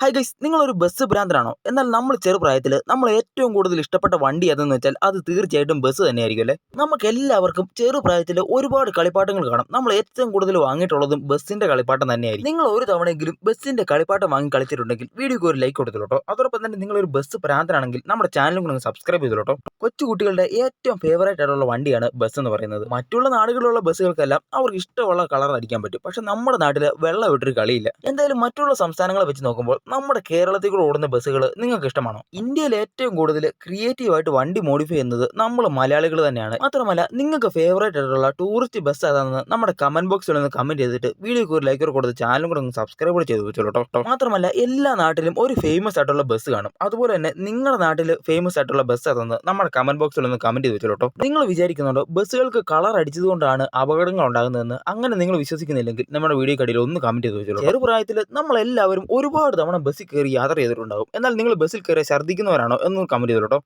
Hi guys നിങ്ങളൊരു bus ഭ്രാന്തരാണോ? എന്നാൽ നമ്മൾ ചെറുപ്രായത്തിൽ നമ്മൾ ഏറ്റവും കൂടുതൽ ഇഷ്ടപ്പെട്ട വണ്ടി ഏതെന്ന് വെച്ചാൽ അത് തീർച്ചയായിട്ടും ബസ് തന്നെയായിരിക്കും അല്ലേ? നമുക്ക് എല്ലാവർക്കും ചെറുപ്രായത്തിൽ ഒരുപാട് കളിപ്പാട്ടങ്ങൾ കാണാം. നമ്മൾ ഏറ്റവും കൂടുതൽ വാങ്ങിയിട്ടുള്ളതും ബസ്സിന്റെ കളിപ്പാട്ടം തന്നെയായിരിക്കും. നിങ്ങൾ ഒരു തവണയെങ്കിലും ബസ്സിന്റെ കളിപ്പാട്ടം വാങ്ങി കളിച്ചിട്ടുണ്ടെങ്കിൽ വീഡിയോക്ക് ഒരു ലൈക്ക് കൊടുത്തോട്ടോ. അതോടൊപ്പം തന്നെ നിങ്ങളൊരു ബസ് ഭ്രാന്തനാണെങ്കിൽ നമ്മുടെ ചാനലും കൂടെ സബ്സ്ക്രൈബ് ചെയ്തോട്ടോ. കൊച്ചു കുട്ടികളുടെ ഏറ്റവും ഫേവറേറ്റ് ആയിട്ടുള്ള വണ്ടിയാണ് ബസ് എന്ന് പറയുന്നത്. മറ്റുള്ള നാടുകളിലുള്ള ബസ്സുകൾക്കെല്ലാം അവർക്ക് ഇഷ്ടമുള്ള കളർ അടിക്കാൻ പറ്റും. പക്ഷെ നമ്മുടെ നാട്ടിൽ വെള്ളം ഇട്ടൊരു കളിയില്ല. എന്തായാലും മറ്റുള്ള സംസ്ഥാനങ്ങളെ വെച്ച് നോക്കുമ്പോൾ നമ്മുടെ കേരളത്തിൽ കൂടെ ഓടുന്ന ബസ്സുകൾ നിങ്ങൾക്ക് ഇഷ്ടമാണോ? ഇന്ത്യയിൽ ഏറ്റവും കൂടുതൽ ക്രിയേറ്റീവ് ആയിട്ട് വണ്ടി മോഡിഫൈ ചെയ്യുന്നത് നമ്മൾ മലയാളികൾ തന്നെയാണ്. മാത്രമല്ല നിങ്ങൾക്ക് ഫേവറേറ്റ് ആയിട്ടുള്ള ടൂറിസ്റ്റ് ബസ് ഏതാണെന്ന് നമ്മുടെ കമന്റ് ബോക്സിൽ ഒന്ന് കമന്റ് ചെയ്തിട്ട് വീഡിയോക്ക് ഒരു ലൈക്ക് കൊടുത്ത് ചാനലും കൂടെ ഒന്ന് സബ്സ്ക്രൈബ് കൂടെ ചെയ്ത് വെച്ചോളൂ കേട്ടോ മാത്രമല്ല എല്ലാ നാട്ടിലും ഒരു ഫേമസ് ആയിട്ടുള്ള ബസ് കാണും. അതുപോലെ തന്നെ നിങ്ങളുടെ നാട്ടിൽ ഫേമസ് ആയിട്ടുള്ള ബസ് ഏതാണെന്ന് നമ്മുടെ കമന്റ് ബോക്സിൽ ഒന്ന് കമന്റ് ചെയ്ത് വെച്ചോട്ടോ നിങ്ങൾ വിചാരിക്കുന്നുണ്ടോ ബസ്സുകൾക്ക് കളർ അടിച്ചതുകൊണ്ടാണ് അപകടങ്ങൾ ഉണ്ടാകുന്നതെന്ന്? അങ്ങനെ നിങ്ങൾ വിശ്വസിക്കുന്നില്ലെങ്കിൽ നമ്മുടെ വീഡിയോ കടിയിൽ ഒന്ന് കമന്റ് ചെയ്ത് വെച്ചോളൂ ചെറുപ്രായത്തിൽ നമ്മളെല്ലാവരും ഒരുപാട് തവണ ബസ്സിൽ കയറി യാത്ര ചെയ്തിട്ടുണ്ടാകും. എന്നാൽ നിങ്ങൾ ബസ്സിൽ കയറി ഛർദ്ദിക്കുന്നവരാണോ എന്ന് കമന്റ് ചെയ്തോളൂ കേട്ടോ.